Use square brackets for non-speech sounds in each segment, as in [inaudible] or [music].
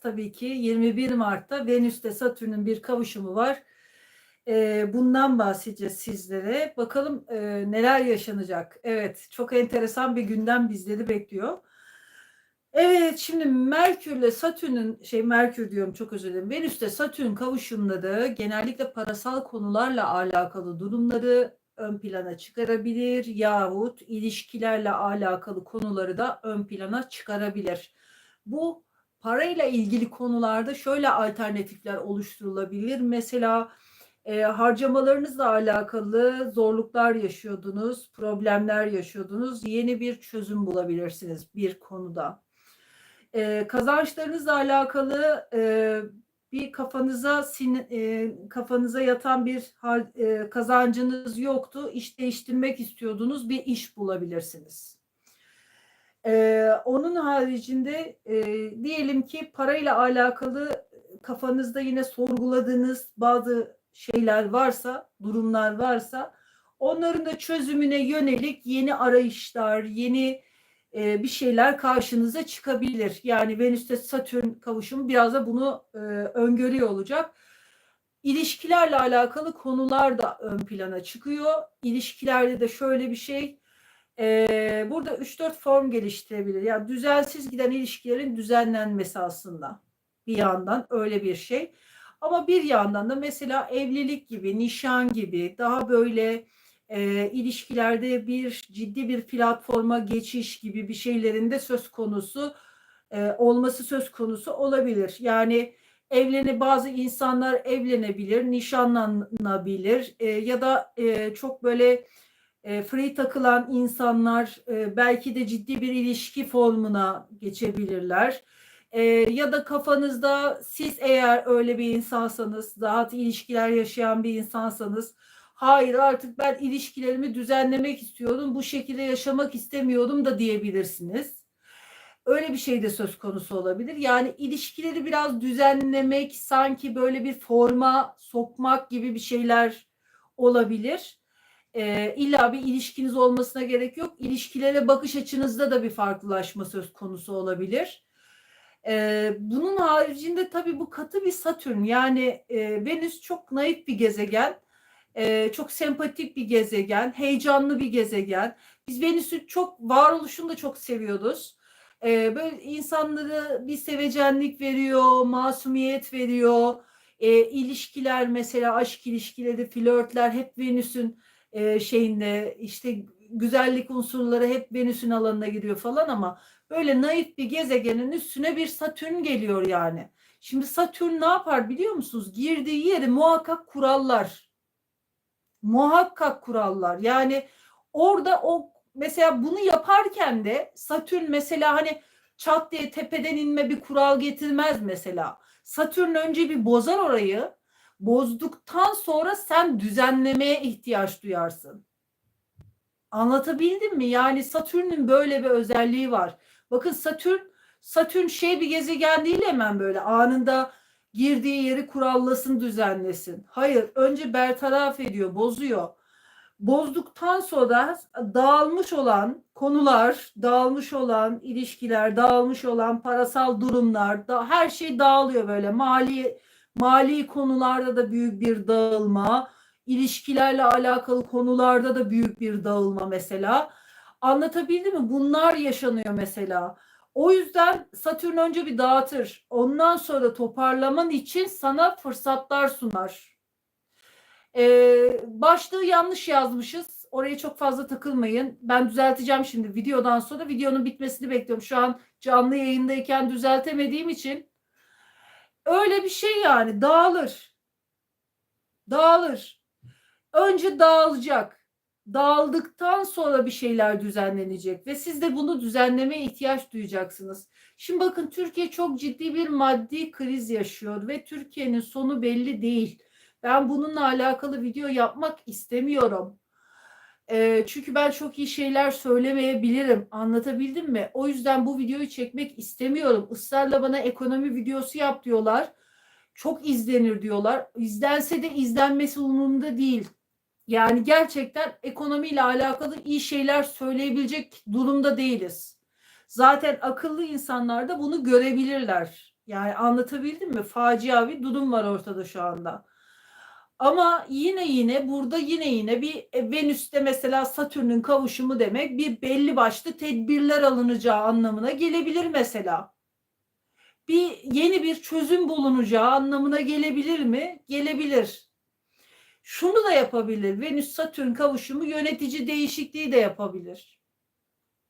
tabii ki 21 Mart'ta Venüs'te Satürn'ün bir kavuşumu var. Ee, bundan bahsedeceğiz sizlere. Bakalım e, neler yaşanacak. Evet, çok enteresan bir gündem bizleri bekliyor. Evet, şimdi Merkür'le Satürn'ün şey Merkür diyorum çok özür dilerim. Venüs'te Satürn kavuşumları genellikle parasal konularla alakalı durumları ön plana çıkarabilir yahut ilişkilerle alakalı konuları da ön plana çıkarabilir. Bu parayla ilgili konularda şöyle alternatifler oluşturulabilir. Mesela e, harcamalarınızla alakalı zorluklar yaşıyordunuz, problemler yaşıyordunuz. Yeni bir çözüm bulabilirsiniz bir konuda. E, kazançlarınızla alakalı e, bir kafanıza sin, e, kafanıza yatan bir e, kazancınız yoktu. İş değiştirmek istiyordunuz, bir iş bulabilirsiniz. Ee, onun haricinde e, diyelim ki parayla alakalı kafanızda yine sorguladığınız bazı şeyler varsa, durumlar varsa onların da çözümüne yönelik yeni arayışlar, yeni e, bir şeyler karşınıza çıkabilir. Yani Venüs'te Satürn kavuşumu biraz da bunu e, öngörüyor olacak. İlişkilerle alakalı konular da ön plana çıkıyor. İlişkilerde de şöyle bir şey ee, burada 3-4 form geliştirebilir. Yani düzensiz giden ilişkilerin düzenlenmesi aslında bir yandan öyle bir şey. Ama bir yandan da mesela evlilik gibi, nişan gibi daha böyle e, ilişkilerde bir ciddi bir platforma geçiş gibi bir şeylerin de söz konusu e, olması söz konusu olabilir. Yani evleni bazı insanlar evlenebilir, nişanlanabilir e, ya da e, çok böyle e, free takılan insanlar e, belki de ciddi bir ilişki formuna geçebilirler. E, ya da kafanızda siz eğer öyle bir insansanız, rahat ilişkiler yaşayan bir insansanız, hayır artık ben ilişkilerimi düzenlemek istiyorum, bu şekilde yaşamak istemiyorum da diyebilirsiniz. Öyle bir şey de söz konusu olabilir. Yani ilişkileri biraz düzenlemek, sanki böyle bir forma sokmak gibi bir şeyler olabilir. E, illa bir ilişkiniz olmasına gerek yok. İlişkilere bakış açınızda da bir farklılaşma söz konusu olabilir. E, bunun haricinde tabii bu katı bir Satürn yani e, Venüs çok naif bir gezegen. E, çok sempatik bir gezegen, heyecanlı bir gezegen. Biz Venüs'ü çok varoluşunu da çok seviyoruz. E, böyle insanlara bir sevecenlik veriyor, masumiyet veriyor. E, ilişkiler mesela aşk ilişkileri, flörtler hep Venüs'ün e, şeyinde işte güzellik unsurları hep Venüs'ün alanına giriyor falan ama böyle naif bir gezegenin üstüne bir Satürn geliyor yani. Şimdi Satürn ne yapar biliyor musunuz? Girdiği yeri muhakkak kurallar. Muhakkak kurallar. Yani orada o mesela bunu yaparken de Satürn mesela hani çat diye tepeden inme bir kural getirmez mesela. Satürn önce bir bozar orayı bozduktan sonra sen düzenlemeye ihtiyaç duyarsın. Anlatabildim mi? Yani Satürn'ün böyle bir özelliği var. Bakın Satürn Satürn şey bir gezegen değil hemen böyle anında girdiği yeri kurallasın, düzenlesin. Hayır, önce bertaraf ediyor, bozuyor. Bozduktan sonra dağılmış olan konular, dağılmış olan ilişkiler, dağılmış olan parasal durumlar, da her şey dağılıyor böyle. Mali mali konularda da büyük bir dağılma, ilişkilerle alakalı konularda da büyük bir dağılma mesela. Anlatabildim mi? Bunlar yaşanıyor mesela. O yüzden Satürn önce bir dağıtır. Ondan sonra toparlaman için sana fırsatlar sunar. Ee, başlığı yanlış yazmışız. Oraya çok fazla takılmayın. Ben düzelteceğim şimdi videodan sonra. Videonun bitmesini bekliyorum. Şu an canlı yayındayken düzeltemediğim için Öyle bir şey yani dağılır. Dağılır. Önce dağılacak. Dağıldıktan sonra bir şeyler düzenlenecek ve siz de bunu düzenlemeye ihtiyaç duyacaksınız. Şimdi bakın Türkiye çok ciddi bir maddi kriz yaşıyor ve Türkiye'nin sonu belli değil. Ben bununla alakalı video yapmak istemiyorum. E, çünkü ben çok iyi şeyler söylemeyebilirim. Anlatabildim mi? O yüzden bu videoyu çekmek istemiyorum. Israrla bana ekonomi videosu yap diyorlar. Çok izlenir diyorlar. İzlense de izlenmesi umurumda değil. Yani gerçekten ekonomiyle alakalı iyi şeyler söyleyebilecek durumda değiliz. Zaten akıllı insanlar da bunu görebilirler. Yani anlatabildim mi? Facia bir durum var ortada şu anda. Ama yine yine burada yine yine bir e, Venüs'te mesela Satürn'ün kavuşumu demek bir belli başlı tedbirler alınacağı anlamına gelebilir mesela. Bir yeni bir çözüm bulunacağı anlamına gelebilir mi? Gelebilir. Şunu da yapabilir. Venüs Satürn kavuşumu yönetici değişikliği de yapabilir.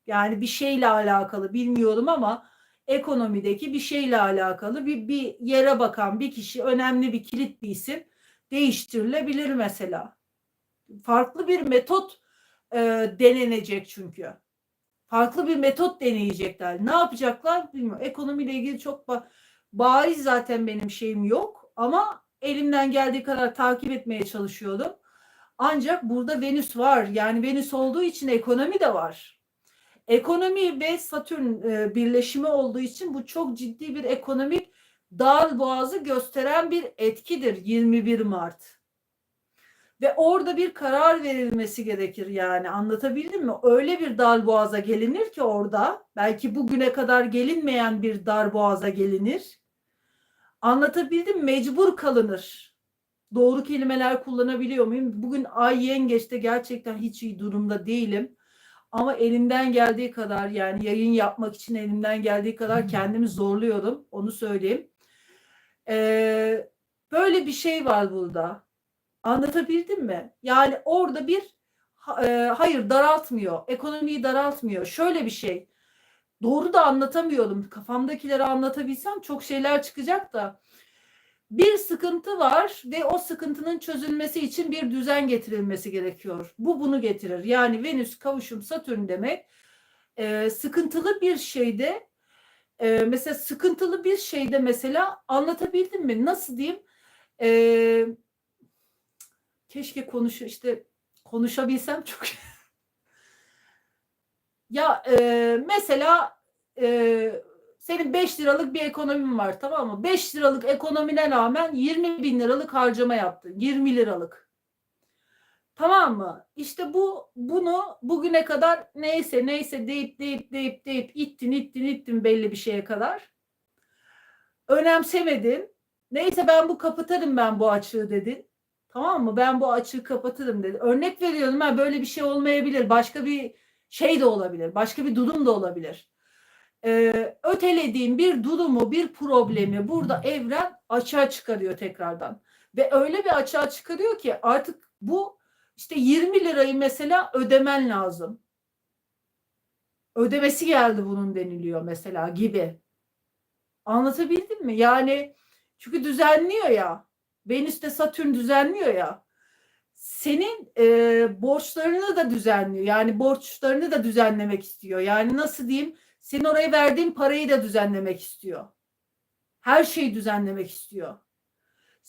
Yani bir şeyle alakalı bilmiyorum ama ekonomideki bir şeyle alakalı bir, bir yere bakan bir kişi önemli bir kilit bir isim değiştirilebilir mesela. Farklı bir metot e, denenecek çünkü. Farklı bir metot deneyecekler. Ne yapacaklar bilmiyorum. Ekonomiyle ilgili çok ba- bariz zaten benim şeyim yok ama elimden geldiği kadar takip etmeye çalışıyordum. Ancak burada Venüs var. Yani Venüs olduğu için ekonomi de var. Ekonomi ve Satürn e, birleşimi olduğu için bu çok ciddi bir ekonomik dar boğazı gösteren bir etkidir 21 Mart. Ve orada bir karar verilmesi gerekir yani anlatabildim mi? Öyle bir dar boğaza gelinir ki orada belki bugüne kadar gelinmeyen bir dar boğaza gelinir. Anlatabildim? Mecbur kalınır. Doğru kelimeler kullanabiliyor muyum? Bugün Ay Yengeç'te gerçekten hiç iyi durumda değilim. Ama elimden geldiği kadar yani yayın yapmak için elimden geldiği kadar kendimi zorluyorum. Onu söyleyeyim. Ee, böyle bir şey var burada. Anlatabildim mi? Yani orada bir e, hayır daraltmıyor. Ekonomiyi daraltmıyor. Şöyle bir şey. Doğru da anlatamıyorum. Kafamdakileri anlatabilsem çok şeyler çıkacak da. Bir sıkıntı var ve o sıkıntının çözülmesi için bir düzen getirilmesi gerekiyor. Bu bunu getirir. Yani Venüs kavuşum Satürn demek e, sıkıntılı bir şeyde e, mesela sıkıntılı bir şeyde mesela anlatabildim mi? Nasıl diyeyim? E, keşke konuş işte konuşabilsem çok [laughs] ya e, mesela e, senin 5 liralık bir ekonomin var tamam mı? 5 liralık ekonomine rağmen 20 bin liralık harcama yaptın. 20 liralık. Tamam mı? İşte bu bunu bugüne kadar neyse neyse deyip deyip deyip deyip ittin ittin ittin belli bir şeye kadar. Önemsemedin. Neyse ben bu kapatırım ben bu açığı dedin. Tamam mı? Ben bu açığı kapatırım dedi. Örnek veriyorum ben böyle bir şey olmayabilir. Başka bir şey de olabilir. Başka bir durum da olabilir. Ee, ötelediğim bir durumu, bir problemi burada evren açığa çıkarıyor tekrardan. Ve öyle bir açığa çıkarıyor ki artık bu işte 20 lirayı mesela ödemen lazım. Ödemesi geldi bunun deniliyor mesela gibi. Anlatabildim mi? Yani çünkü düzenliyor ya. Venüs'te Satürn düzenliyor ya. Senin e, borçlarını da düzenliyor. Yani borçlarını da düzenlemek istiyor. Yani nasıl diyeyim? Senin oraya verdiğin parayı da düzenlemek istiyor. Her şeyi düzenlemek istiyor.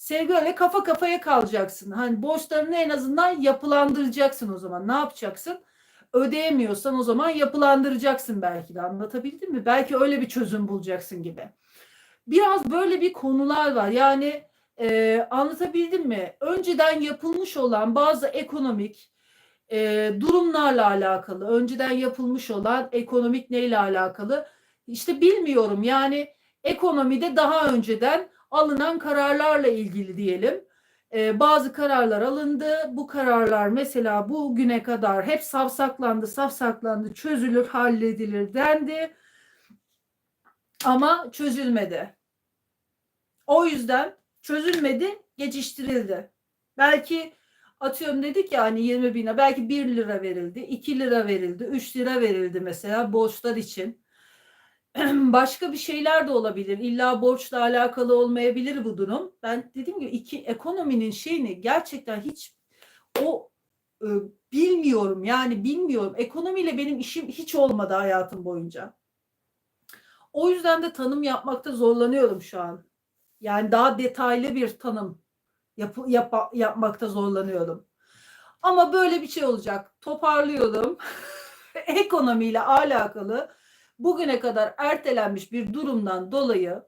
Sevgi öyle kafa kafaya kalacaksın. Hani borçlarını en azından yapılandıracaksın o zaman. Ne yapacaksın? Ödeyemiyorsan o zaman yapılandıracaksın belki de. Anlatabildim mi? Belki öyle bir çözüm bulacaksın gibi. Biraz böyle bir konular var. Yani e, anlatabildim mi? Önceden yapılmış olan bazı ekonomik e, durumlarla alakalı, önceden yapılmış olan ekonomik neyle alakalı? İşte bilmiyorum. Yani ekonomide daha önceden alınan kararlarla ilgili diyelim. Ee, bazı kararlar alındı. Bu kararlar mesela bugüne kadar hep savsaklandı, savsaklandı, çözülür, halledilir dendi. Ama çözülmedi. O yüzden çözülmedi, geçiştirildi. Belki atıyorum dedik ya hani 20 bine belki 1 lira verildi, 2 lira verildi, 3 lira verildi mesela borçlar için. [clears throat] başka bir şeyler de olabilir. İlla borçla alakalı olmayabilir bu durum. Ben dediğim gibi iki ekonominin şeyini gerçekten hiç o e, bilmiyorum yani bilmiyorum. Ekonomiyle benim işim hiç olmadı hayatım boyunca. O yüzden de tanım yapmakta zorlanıyorum şu an. Yani daha detaylı bir tanım yap, yap, yapmakta zorlanıyorum. Ama böyle bir şey olacak. Toparlıyorum. [laughs] Ekonomiyle alakalı bugüne kadar ertelenmiş bir durumdan dolayı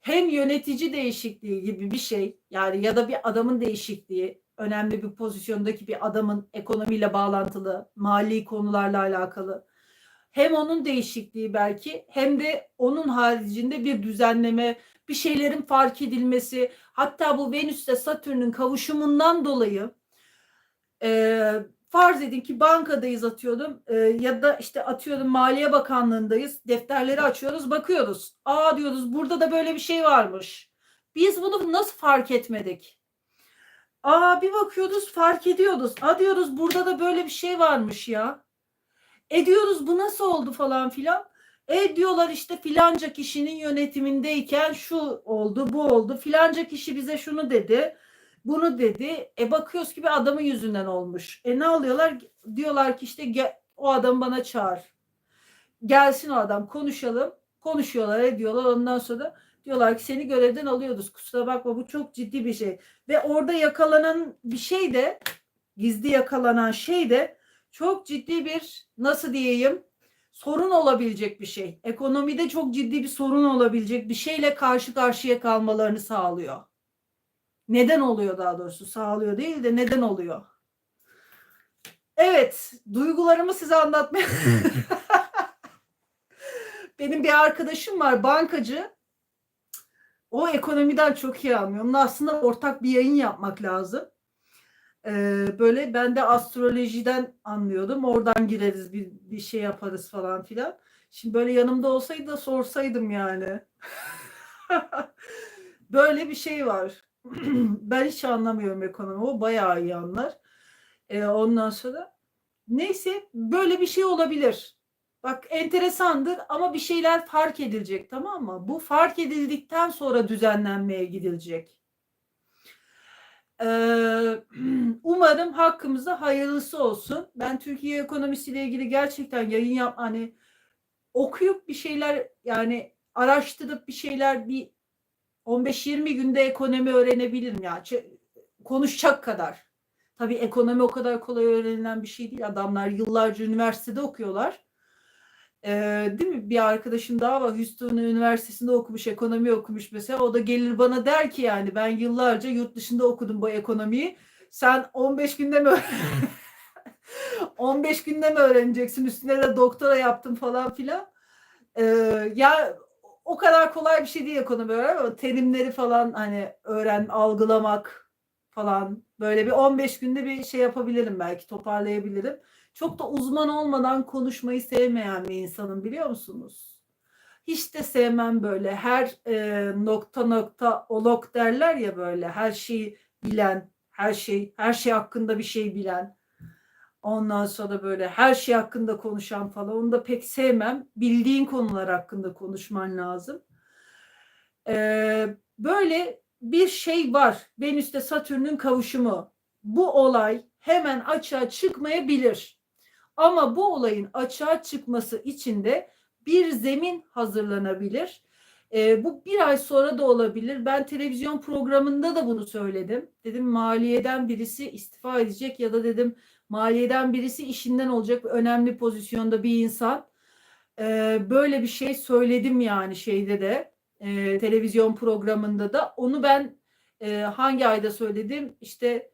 hem yönetici değişikliği gibi bir şey yani ya da bir adamın değişikliği önemli bir pozisyondaki bir adamın ekonomiyle bağlantılı mali konularla alakalı hem onun değişikliği belki hem de onun haricinde bir düzenleme, bir şeylerin fark edilmesi, hatta bu Venüs'te Satürn'ün kavuşumundan dolayı e, farz edin ki bankadayız atıyorum e, ya da işte atıyorum Maliye Bakanlığındayız. Defterleri açıyoruz, bakıyoruz. Aa diyoruz burada da böyle bir şey varmış. Biz bunu nasıl fark etmedik? Aa bir bakıyoruz fark ediyoruz. Aa diyoruz burada da böyle bir şey varmış ya. Ediyoruz bu nasıl oldu falan filan. E diyorlar işte filanca kişinin yönetimindeyken şu oldu bu oldu. Filanca kişi bize şunu dedi. Bunu dedi. E bakıyoruz ki bir adamın yüzünden olmuş. E ne alıyorlar? Diyorlar ki işte gel, o adam bana çağır. Gelsin o adam konuşalım. Konuşuyorlar ediyorlar ondan sonra diyorlar ki seni görevden alıyoruz. Kusura bakma bu çok ciddi bir şey. Ve orada yakalanan bir şey de gizli yakalanan şey de çok ciddi bir nasıl diyeyim sorun olabilecek bir şey. Ekonomide çok ciddi bir sorun olabilecek bir şeyle karşı karşıya kalmalarını sağlıyor. Neden oluyor daha doğrusu? Sağlıyor değil de neden oluyor? Evet, duygularımı size anlatmaya. [laughs] Benim bir arkadaşım var, bankacı. O ekonomiden çok iyi anlıyor. Onunla aslında ortak bir yayın yapmak lazım. Ee, böyle ben de astrolojiden anlıyordum. Oradan gireriz bir, bir şey yaparız falan filan. Şimdi böyle yanımda olsaydı da sorsaydım yani. [laughs] böyle bir şey var. [clears throat] ben hiç anlamıyorum ekonomi. O bayağı iyi anlar. Ee, ondan sonra neyse böyle bir şey olabilir. Bak enteresandır ama bir şeyler fark edilecek tamam mı? Bu fark edildikten sonra düzenlenmeye gidilecek. Ee, [clears throat] umarım hakkımızda hayırlısı olsun. Ben Türkiye ekonomisiyle ilgili gerçekten yayın yap hani okuyup bir şeyler yani araştırıp bir şeyler bir 15-20 günde ekonomi öğrenebilirim ya. Konuşacak kadar. Tabii ekonomi o kadar kolay öğrenilen bir şey değil. Adamlar yıllarca üniversitede okuyorlar. Ee, değil mi? Bir arkadaşım daha var. Houston Üniversitesi'nde okumuş, ekonomi okumuş mesela. O da gelir bana der ki yani ben yıllarca yurt dışında okudum bu ekonomiyi. Sen 15 günde mi [laughs] 15 günde mi öğreneceksin? Üstüne de doktora yaptım falan filan. Ee, ya o kadar kolay bir şey değil ekonomi öğrenmek ama terimleri falan hani öğren, algılamak falan böyle bir 15 günde bir şey yapabilirim belki toparlayabilirim. Çok da uzman olmadan konuşmayı sevmeyen bir insanım biliyor musunuz? Hiç de sevmem böyle her e, nokta nokta olok derler ya böyle her şeyi bilen, her şey her şey hakkında bir şey bilen. Ondan sonra böyle her şey hakkında konuşan falan onu da pek sevmem. Bildiğin konular hakkında konuşman lazım. Ee, böyle bir şey var. Venüs'te Satürn'ün kavuşumu. Bu olay hemen açığa çıkmayabilir. Ama bu olayın açığa çıkması için de bir zemin hazırlanabilir. E, bu bir ay sonra da olabilir. Ben televizyon programında da bunu söyledim. Dedim maliyeden birisi istifa edecek ya da dedim maliyeden birisi işinden olacak önemli pozisyonda bir insan. E, böyle bir şey söyledim yani şeyde de e, televizyon programında da. Onu ben e, hangi ayda söyledim? İşte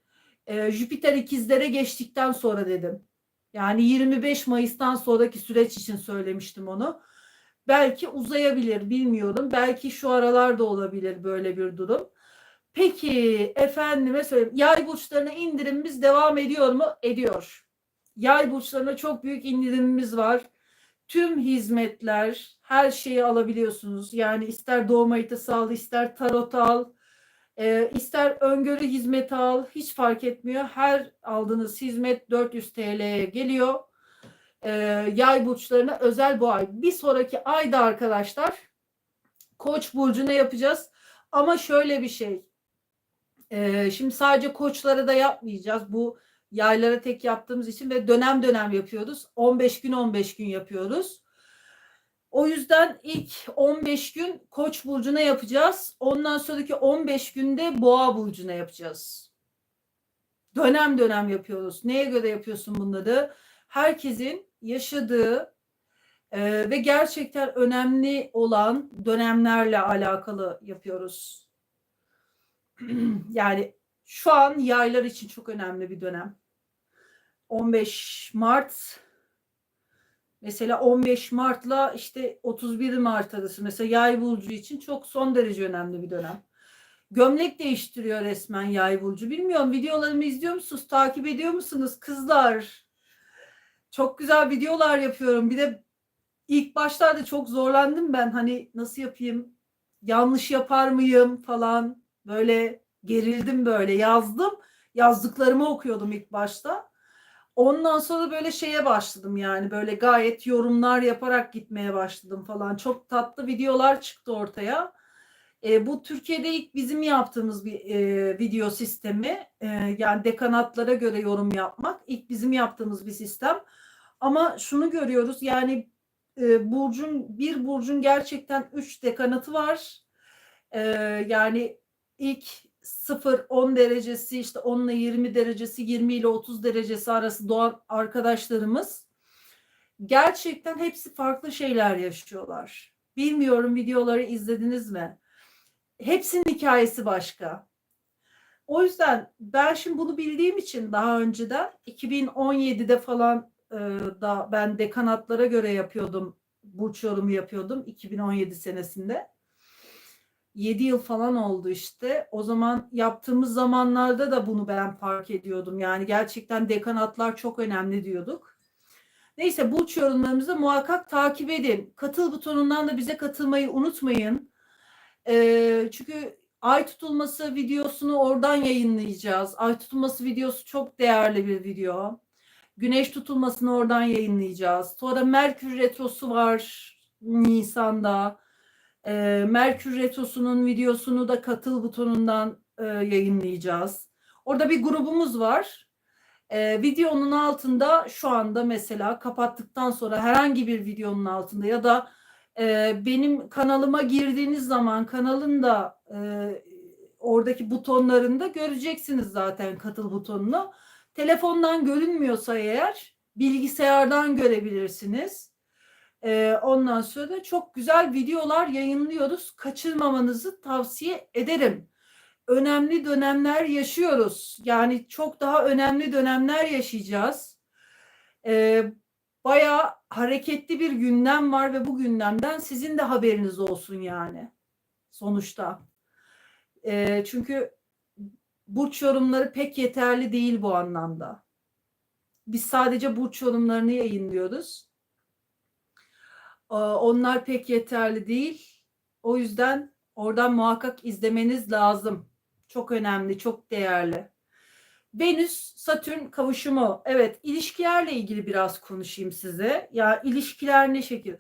e, Jüpiter ikizlere geçtikten sonra dedim. Yani 25 Mayıs'tan sonraki süreç için söylemiştim onu. Belki uzayabilir bilmiyorum. Belki şu aralarda olabilir böyle bir durum. Peki efendime söyleyeyim. Yay burçlarına indirimimiz devam ediyor mu? Ediyor. Yay burçlarına çok büyük indirimimiz var. Tüm hizmetler, her şeyi alabiliyorsunuz. Yani ister doğum haritası al, ister tarot al, e, ister öngörü hizmeti al, hiç fark etmiyor. Her aldığınız hizmet 400 TL'ye geliyor. E, yay burçlarına özel bu ay. Bir sonraki ayda arkadaşlar Koç burcuna yapacağız. Ama şöyle bir şey. Şimdi sadece koçlara da yapmayacağız. Bu yaylara tek yaptığımız için ve dönem dönem yapıyoruz. 15 gün 15 gün yapıyoruz. O yüzden ilk 15 gün Koç burcuna yapacağız. Ondan sonraki 15 günde Boğa burcuna yapacağız. Dönem dönem yapıyoruz. Neye göre yapıyorsun bunları? Herkesin yaşadığı ve gerçekten önemli olan dönemlerle alakalı yapıyoruz. [clears throat] yani şu an yaylar için çok önemli bir dönem. 15 Mart Mesela 15 Mart'la işte 31 Mart arası mesela yay burcu için çok son derece önemli bir dönem. Gömlek değiştiriyor resmen yay burcu. Bilmiyorum videolarımı izliyor musunuz? Takip ediyor musunuz kızlar? Çok güzel videolar yapıyorum. Bir de ilk başlarda çok zorlandım ben. Hani nasıl yapayım? Yanlış yapar mıyım falan. Böyle gerildim böyle yazdım. Yazdıklarımı okuyordum ilk başta. Ondan sonra böyle şeye başladım yani böyle gayet yorumlar yaparak gitmeye başladım falan. Çok tatlı videolar çıktı ortaya. E, bu Türkiye'de ilk bizim yaptığımız bir e, video sistemi. E, yani dekanatlara göre yorum yapmak ilk bizim yaptığımız bir sistem. Ama şunu görüyoruz yani e, burcun bir burcun gerçekten üç dekanatı var. E, yani ilk 0-10 derecesi işte 10 ile 20 derecesi 20 ile 30 derecesi arası doğan arkadaşlarımız gerçekten hepsi farklı şeyler yaşıyorlar. Bilmiyorum videoları izlediniz mi? Hepsinin hikayesi başka. O yüzden ben şimdi bunu bildiğim için daha önceden 2017'de falan e, da ben dekanatlara göre yapıyordum. Burç yorumu yapıyordum 2017 senesinde. 7 yıl falan oldu işte. O zaman yaptığımız zamanlarda da bunu ben fark ediyordum. Yani gerçekten dekanatlar çok önemli diyorduk. Neyse burç yorumlarımızı muhakkak takip edin. Katıl butonundan da bize katılmayı unutmayın. Ee, çünkü ay tutulması videosunu oradan yayınlayacağız. Ay tutulması videosu çok değerli bir video. Güneş tutulmasını oradan yayınlayacağız. Sonra Merkür retrosu var Nisan'da. E, Merkür Retrosu'nun videosunu da katıl butonundan e, yayınlayacağız. Orada bir grubumuz var. E, videonun altında şu anda mesela kapattıktan sonra herhangi bir videonun altında ya da e, benim kanalıma girdiğiniz zaman kanalın da e, oradaki butonlarında göreceksiniz zaten katıl butonunu. Telefondan görünmüyorsa eğer bilgisayardan görebilirsiniz. Ee, ondan sonra da çok güzel videolar yayınlıyoruz. Kaçırmamanızı tavsiye ederim. Önemli dönemler yaşıyoruz. Yani çok daha önemli dönemler yaşayacağız. Ee, bayağı hareketli bir gündem var ve bu gündemden sizin de haberiniz olsun yani. Sonuçta. Ee, çünkü burç yorumları pek yeterli değil bu anlamda. Biz sadece burç yorumlarını yayınlıyoruz onlar pek yeterli değil. O yüzden oradan muhakkak izlemeniz lazım. Çok önemli, çok değerli. Venüs Satürn kavuşumu. Evet, ilişkilerle ilgili biraz konuşayım size. Ya ilişkiler ne şekil?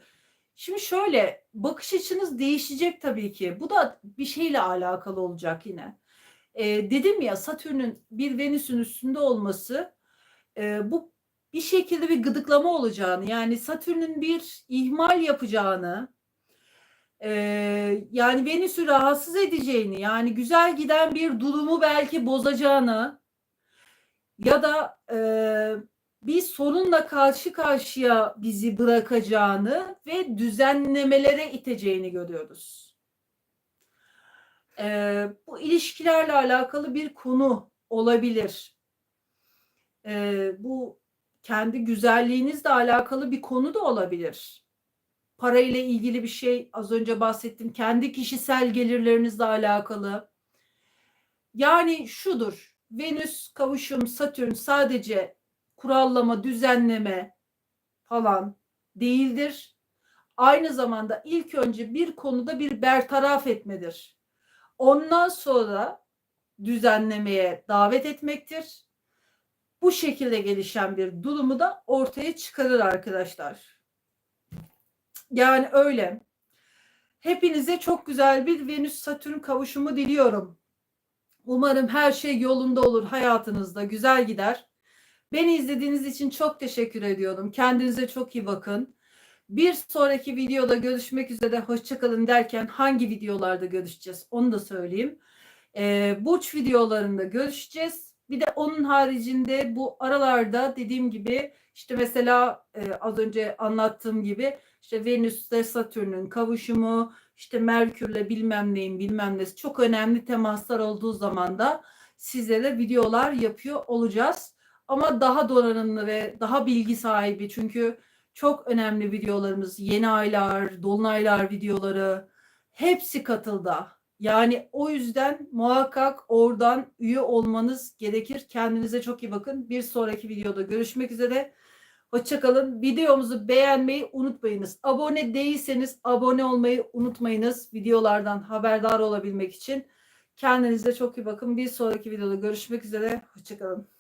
Şimdi şöyle, bakış açınız değişecek tabii ki. Bu da bir şeyle alakalı olacak yine. Ee, dedim ya Satürn'ün bir Venüs'ün üstünde olması e, bu bir şekilde bir gıdıklama olacağını yani Satürn'ün bir ihmal yapacağını e, yani Venüs'ü rahatsız edeceğini yani güzel giden bir durumu belki bozacağını ya da e, bir sorunla karşı karşıya bizi bırakacağını ve düzenlemelere iteceğini görüyoruz. E, bu ilişkilerle alakalı bir konu olabilir. E, bu kendi güzelliğinizle alakalı bir konu da olabilir. Para ile ilgili bir şey az önce bahsettim. Kendi kişisel gelirlerinizle alakalı. Yani şudur. Venüs kavuşum Satürn sadece kurallama, düzenleme falan değildir. Aynı zamanda ilk önce bir konuda bir bertaraf etmedir. Ondan sonra düzenlemeye davet etmektir bu şekilde gelişen bir durumu da ortaya çıkarır arkadaşlar. Yani öyle. Hepinize çok güzel bir Venüs Satürn kavuşumu diliyorum. Umarım her şey yolunda olur hayatınızda güzel gider. Beni izlediğiniz için çok teşekkür ediyorum. Kendinize çok iyi bakın. Bir sonraki videoda görüşmek üzere hoşçakalın derken hangi videolarda görüşeceğiz onu da söyleyeyim. Ee, burç videolarında görüşeceğiz. Bir de onun haricinde bu aralarda dediğim gibi işte mesela e, az önce anlattığım gibi işte Venüs'te Satürn'ün kavuşumu, işte Merkür'le bilmem neyin bilmem nesi çok önemli temaslar olduğu zaman da sizlere videolar yapıyor olacağız. Ama daha donanımlı ve daha bilgi sahibi çünkü Çok önemli videolarımız, yeni aylar, dolunaylar videoları hepsi katıldı. Yani o yüzden muhakkak oradan üye olmanız gerekir. Kendinize çok iyi bakın. Bir sonraki videoda görüşmek üzere. Hoşçakalın. Videomuzu beğenmeyi unutmayınız. Abone değilseniz abone olmayı unutmayınız. Videolardan haberdar olabilmek için. Kendinize çok iyi bakın. Bir sonraki videoda görüşmek üzere. Hoşçakalın.